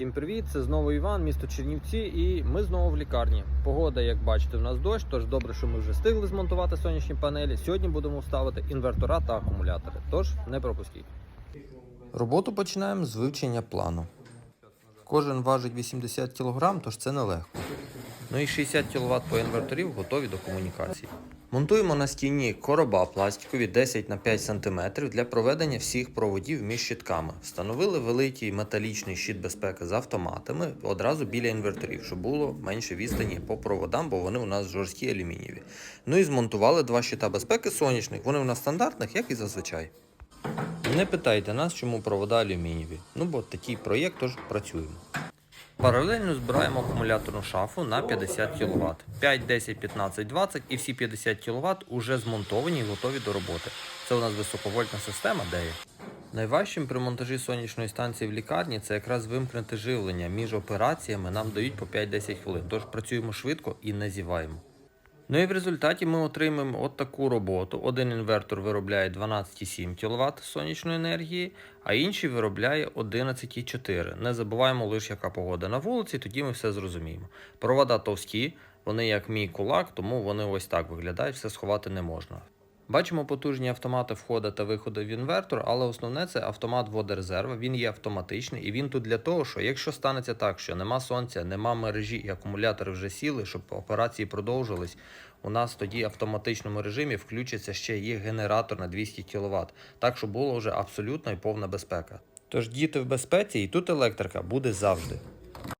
Всім привіт! Це знову Іван, місто Чернівці, і ми знову в лікарні. Погода, як бачите, в нас дощ, тож добре, що ми вже встигли змонтувати сонячні панелі. Сьогодні будемо вставити інвертора та акумулятори. Тож не пропустіть. Роботу починаємо з вивчення плану. Кожен важить 80 кг, тож це нелегко. Ну і 60 кВт по інверторів готові до комунікації. Монтуємо на стіні короба пластикові 10 на 5 см для проведення всіх проводів між щитками. Встановили великий металічний щит безпеки з автоматами одразу біля інверторів, щоб було менше відстані по проводам, бо вони у нас жорсткі алюмінієві. Ну і змонтували два щита безпеки сонячних. Вони у нас стандартних, як і зазвичай. Не питайте нас, чому провода алюмінієві. Ну бо такий проєкт, тож працюємо. Паралельно збираємо акумуляторну шафу на 50 кВт. 5, 10, 15, 20 і всі 50 кВт уже змонтовані і готові до роботи. Це у нас високовольтна система DEA. Найважчим при монтажі сонячної станції в лікарні це якраз вимкнути живлення. Між операціями нам дають по 5-10 хвилин, тож працюємо швидко і не зіваємо. Ну і в результаті ми отримаємо от таку роботу. Один інвертор виробляє 12,7 кВт сонячної енергії, а інший виробляє 11,4. Не забуваємо лише, яка погода на вулиці, тоді ми все зрозуміємо. Провода товсті, вони як мій кулак, тому вони ось так виглядають, все сховати не можна. Бачимо потужні автомати входу та виходу в інвертор, але основне це автомат водорезерва. Він є автоматичний і він тут для того, що якщо станеться так, що нема сонця, нема мережі і акумулятори вже сіли, щоб операції продовжились, у нас тоді в автоматичному режимі включиться ще є генератор на 200 кВт, так щоб було вже абсолютно і повна безпека. Тож діти в безпеці, і тут електрика буде завжди.